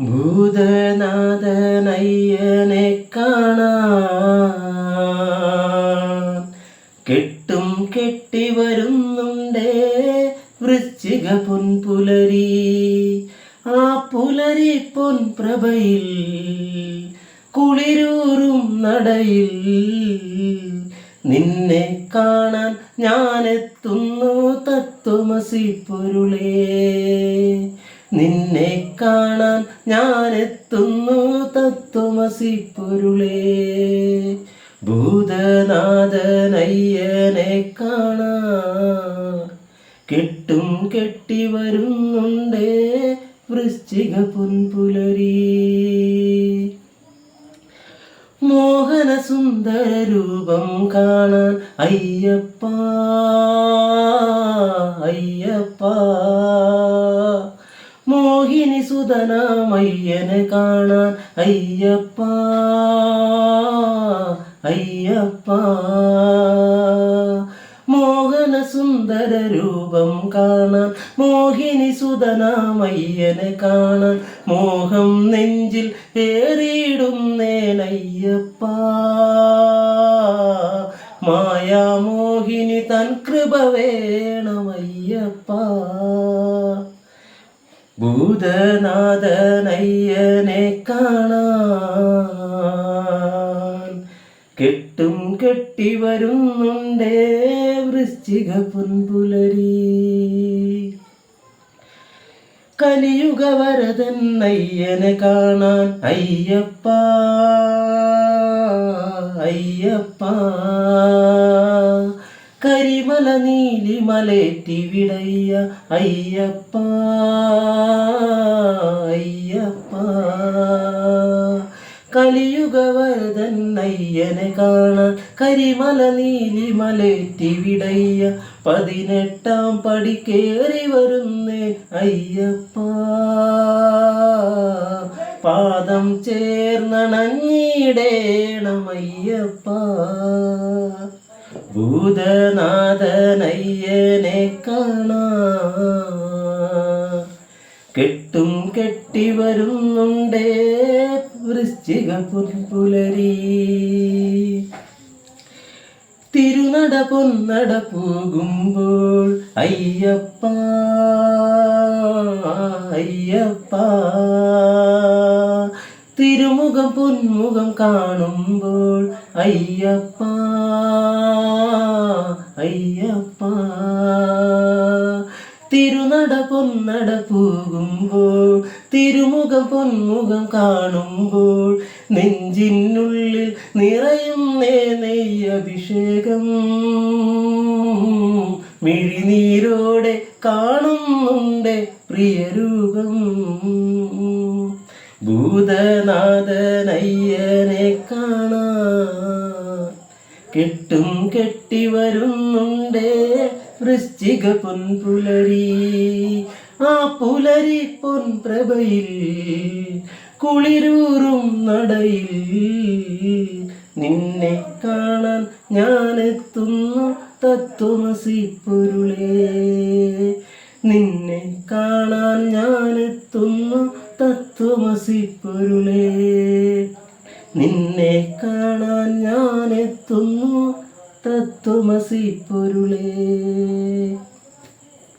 ഭൂതനാഥനയ്യനെ കാണാൻ കെട്ടും കെട്ടി വരുന്നുണ്ടേ വൃശ്ചിക പൊൻപുലരി. ആ പുലരി പൊൻപ്രഭയിൽ കുളിരൂറും നടയിൽ. നിന്നെ കാണാൻ ഞാനെത്തുന്നു തത്വമസി പൊരുളേ നിന്നെ കാണാൻ ഞാനെത്തുന്നു തത്വമസി പൊരുളേ ഭൂതനാഥനയ്യനെ കാണാൻ കെട്ടും കെട്ടി വരുന്നുണ്ടേ വൃശ്ചിക പുൻപുലരി. മോഹന സുന്ദര രൂപം കാണാൻ അയ്യപ്പ അയ്യപ്പ. മോഹിനി സുതനാമയ്യനെ കാണാൻ അയ്യപ്പ. അയ്യപ്പ. മോഹന സുന്ദര രൂപം കാണാൻ മോഹിനി സുതനാമയ്യനെ കാണാൻ മോഹം നെഞ്ചിൽ ഏറിയിടുന്നേനയ്യപ്പ മായാമോഹിനി തൻ കൃപ വേണമയ്യപ്പ. ഭൂതനാഥനയ്യനെ കാണാൻ കെട്ടും കെട്ടി വരുന്നുണ്ടേ വൃശ്ചിക പുൻപുലരി. കലിയുഗ വരതൻ അയ്യനെ കാണാൻ അയ്യപ്പ അയ്യപ്പ. കരിമല നീലിമലേറ്റി വിടയ്യ അയ്യപ്പ. കലിയുഗ വരതൻ അയ്യനെ കാണാൻ കരിമല നീലിമലേറ്റി വിടയ്യ. പതിനെട്ടാം പടി കയറി വരുന്നേ അയ്യപ്പ. പാദം ചേർന്നണങ്ങിടേണം അയ്യപ്പ. ഭൂതനാഥനയ്യനെ കാണാ കെട്ടും കെട്ടി വരുന്നുണ്ടേ വൃശ്ചിക പുൽപുലരി തിരുനട പൊന്നട പോകുമ്പോൾ അയ്യപ്പ അയ്യപ്പ. തിരുമുഖം പൊന്മുഖം കാണുമ്പോൾ അയ്യപ്പ. തിരുനട പൊന്നട പോകുമ്പോൾ തിരുമുഖം പൊന്മുഖം കാണുമ്പോൾ നെഞ്ചിനുള്ളിൽ നിറയും നെയ്യഭിഷേകം മിഴിനീരോടെ കാണുന്നുണ്ട് പ്രിയരൂപം. ഭൂതനാഥനയ്യനെ കാണാ. കെട്ടും കെട്ടി വരുന്നുണ്ടേ വൃശ്ചിക പൊൻപുലരി ആ പുലരി പൊൻപ്രഭയിൽ കുളിരൂറും നടയിൽ. നിന്നെ കാണാൻ ഞാനെത്തുന്നു തത്വമസി പൊരുളേ നിന്നെ കാണാൻ ഞാനെത്തുന്നു തത്വമസി പൊരുളേ നിന്നെ കാണാൻ ഞാനെത്തുന്നു തത്വമസി പൊരുളേ